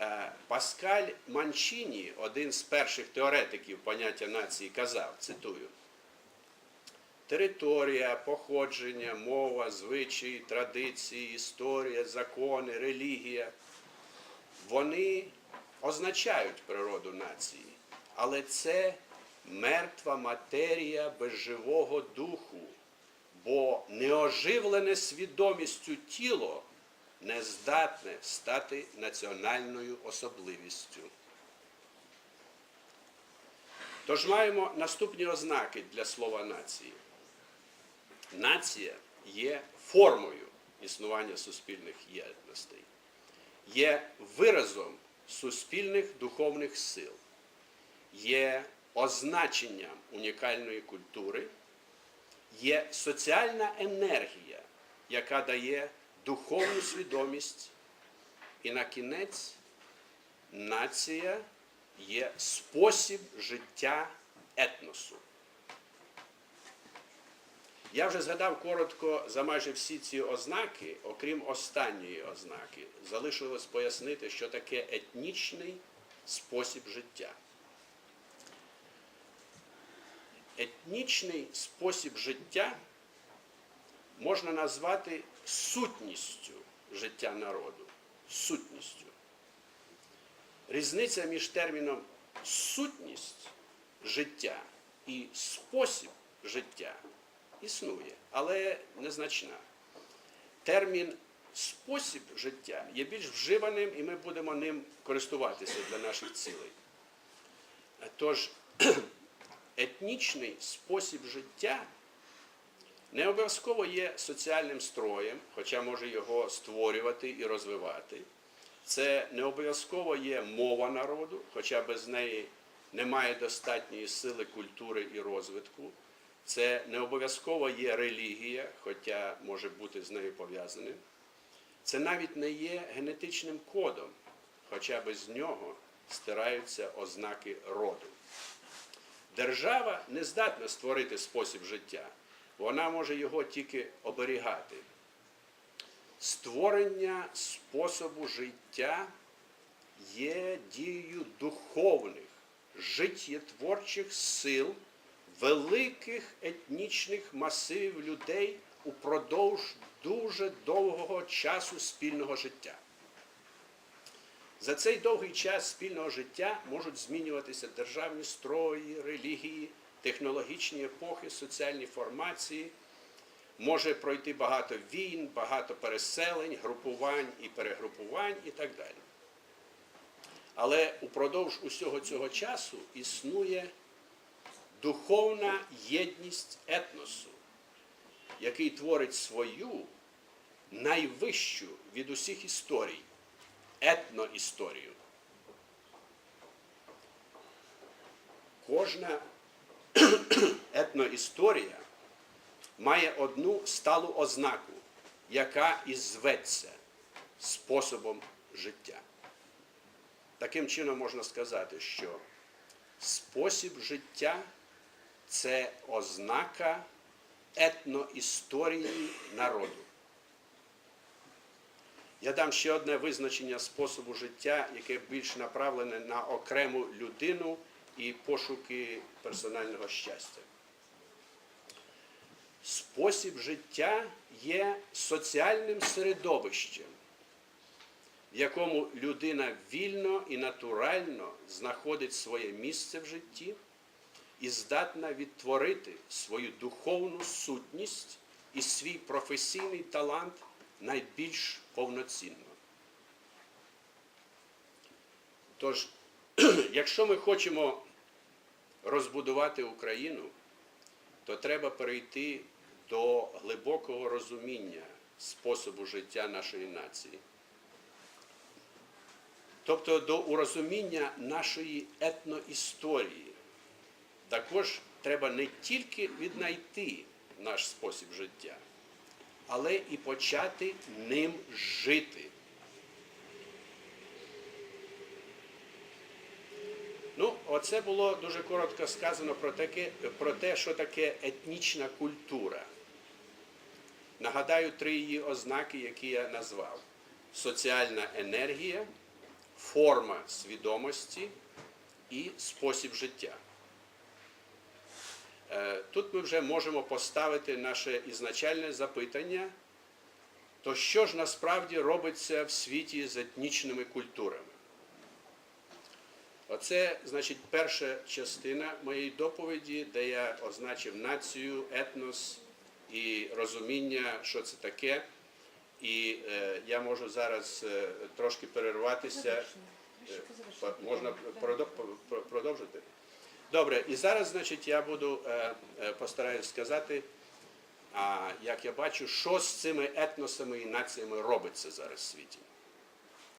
Е, Паскаль Манчіні, один з перших теоретиків поняття нації, казав, цитую, територія, походження, мова, звичаї, традиції, історія, закони, релігія, вони означають природу нації, але це мертва матерія без живого духу, бо неоживлене свідомістю тіло не здатне стати національною особливістю. Тож маємо наступні ознаки для слова нації. Нація є формою існування суспільних єдностей, є виразом суспільних духовних сил, є означенням унікальної культури, є соціальна енергія, яка дає духовну свідомість, і на кінець нація є спосіб життя етносу. Я вже згадав коротко за майже всі ці ознаки, окрім останньої ознаки, залишилось пояснити, що таке етнічний спосіб життя. Етнічний спосіб життя можна назвати сутністю життя народу. Сутністю. Різниця між терміном сутність життя і спосіб життя існує, але незначна. Термін спосіб життя є більш вживаним, і ми будемо ним користуватися для наших цілей. Тож, етнічний спосіб життя не обов'язково є соціальним строєм, хоча може його створювати і розвивати. Це не обов'язково є мова народу, хоча без неї немає достатньої сили культури і розвитку. Це не обов'язково є релігія, хоча може бути з нею пов'язаним. Це навіть не є генетичним кодом, хоча без нього стираються ознаки роду. Держава не здатна створити спосіб життя, вона може його тільки оберігати. Створення способу життя є дією духовних, життєтворчих сил великих етнічних масивів людей упродовж дуже довгого часу спільного життя. За цей довгий час спільного життя можуть змінюватися державні строї, релігії, технологічні епохи, соціальні формації. Може пройти багато війн, багато переселень, групувань і перегрупувань і так далі. Але упродовж усього цього часу існує духовна єдність етносу, який творить свою найвищу від усіх історій етноісторію. Кожна етноісторія має одну сталу ознаку, яка і зветься способом життя. Таким чином можна сказати, що спосіб життя це ознака етноісторії народу. Я дам ще одне визначення способу життя, яке більш направлене на окрему людину і пошуки персонального щастя. Спосіб життя є соціальним середовищем, в якому людина вільно і натурально знаходить своє місце в житті і здатна відтворити свою духовну сутність і свій професійний талант найбільш повноцінно. Тож, якщо ми хочемо розбудувати Україну, то треба перейти до глибокого розуміння способу життя нашої нації. Тобто до урозуміння нашої етноісторії. Також треба не тільки віднайти наш спосіб життя, але і почати ним жити. Оце було дуже коротко сказано про, таке, про те, що таке етнічна культура. Нагадаю три її ознаки, які я назвав: соціальна енергія, форма свідомості і спосіб життя. Е, Тут ми вже можемо поставити наше ізначальне запитання, то що ж насправді робиться в світі з етнічними культурами? Оце, значить, перша частина моєї доповіді, де я означив націю, етнос і розуміння, що це таке. І е, я можу зараз е, трошки перерватися. Е, Можна продовжити? Добре, і зараз, значить, я буду е, е, постараюсь сказати, а, як я бачу, що з цими етносами і націями робиться зараз в світі.